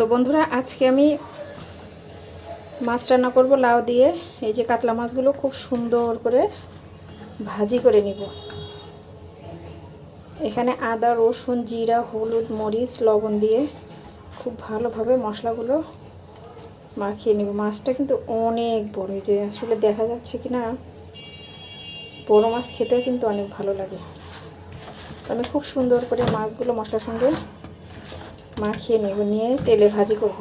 তো বন্ধুরা, আজকে আমি মাছ রান্না করব লাউ দিয়ে। এই যে কাতলা মাছগুলো খুব সুন্দর করে ভাজি করে নিব। এখানে আদা, রসুন, জিরা, হলুদ, মরিচ, লবণ দিয়ে খুব ভালোভাবে মশলাগুলো মাখিয়ে নেব। মাছটা কিন্তু অনেক বড় যে আসলে দেখা যাচ্ছে কি না, বড় মাছ খেতেও কিন্তু অনেক ভালো লাগে। আমি খুব সুন্দর করে মাছগুলো মশলার সঙ্গে মাখিয়ে নেব, নিয়ে তেলে ভাজি করব।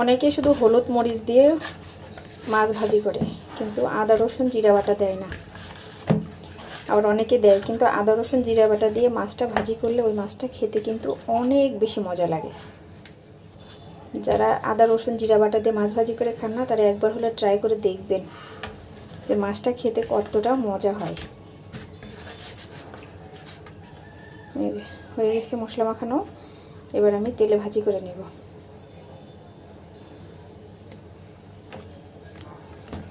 অনেকে শুধু হলুদ মরিচ দিয়ে মাছ ভাজি করে, কিন্তু আদা, রসুন, জিরা বাটা দেয় না। আবার অনেকে দেয়, কিন্তু আদা, রসুন, জিরা বাটা দিয়ে মাছটা ভাজি করলে ওই মাছটা খেতে কিন্তু অনেক বেশি মজা লাগে। যারা আদা, রসুন, জিরা বাটা দিয়ে মাছ ভাজি করে খান না, তারা একবার হলে ট্রাই করে দেখবেন। যে মাছটা খেতে কতটা মজা হয়। এই যে, হয়ে গেছে মশলা মাখানো। এবার আমি তেলে ভাজি করে নেব।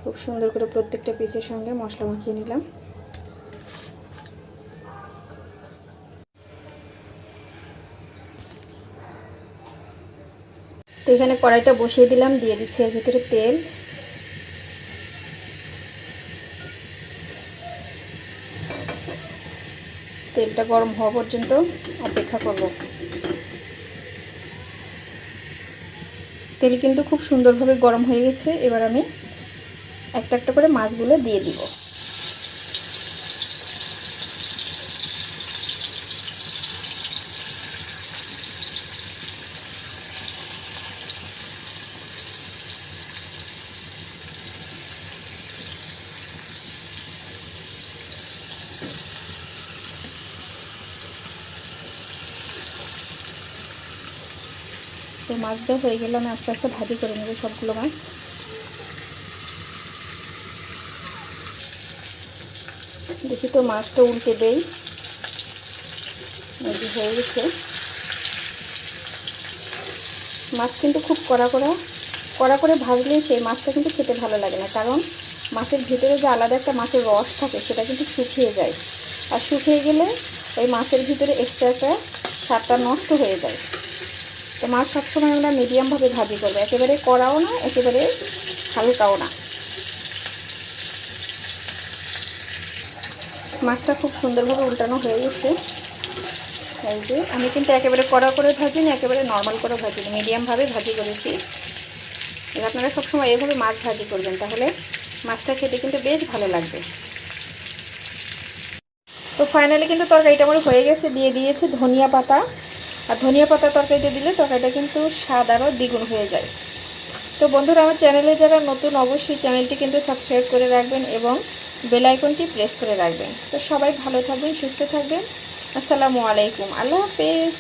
খুব সুন্দর করে প্রত্যেকটা পিসের সঙ্গে মশলা মাখিয়ে নিলাম। তো এখানে কড়াইটা বসিয়ে দিলাম, দিয়ে দিচ্ছি এর ভিতরে তেল। তেলটা গরম হওয়া পর্যন্ত অপেক্ষা করব। তেল কিন্তু খুব সুন্দরভাবে গরম হয়ে গেছে। এবার আমি একটা একটা করে মাছগুলো দিয়ে দিব। তো মাছ দেওয়া হয়ে গেলে আমি আস্তে আস্তে ভাজি করে নেব সবগুলো মাছ। দেখি তো মাছটা উল্টে দেই। হয়ে গেছে। মাছ কিন্তু খুব কড়া কড়া কড়া করে ভাজলে সেই মাছটা কিন্তু খেতে ভালো লাগে না। কারণ মাছের ভিতরে যে আলাদা একটা মাছের রস থাকে, সেটা কিন্তু শুকিয়ে যায়। আর শুকিয়ে গেলে ওই মাছের ভিতরে এক্সট্রা একটা স্বাদটা নষ্ট হয়ে যায়। তো মাছ সবসময় আমরা মিডিয়ামভাবে ভাজি করব। একেবারে কড়াও না, একেবারে হালকাও না। মাছটা খুব সুন্দরভাবে উল্টানো হয়ে গেছে। এই যে, আমি কিন্তু একেবারে কড়া করে ভাজিনি একেবারে নর্মাল করে ভাজিনি মিডিয়ামভাবে ভাজি করেছি। এবার আপনারা সবসময় এভাবে মাছ ভাজি করবেন, তাহলে মাছটা খেতে কিন্তু বেশ ভালো লাগবে। তো ফাইনালি কিন্তু তরকারিটা আমার হয়ে গেছে, দিয়ে দিয়েছে ধনিয়া পাতা। আর ধনিয়া পাতা তরকারিতে দিলে তরকারিটা কিন্তু স্বাদ আরও দ্বিগুণ হয়ে যায়। তো বন্ধুরা, আমার চ্যানেলে যারা নতুন, অবশ্যই চ্যানেলটি কিন্তু সাবস্ক্রাইব করে রাখবেন এবং বেল আইকনটি প্রেস করে রাখবেন। তো সবাই ভালো থাকবেন, সুস্থ থাকবেন। আসসালামু আলাইকুম। আল্লাহ হাফেজ।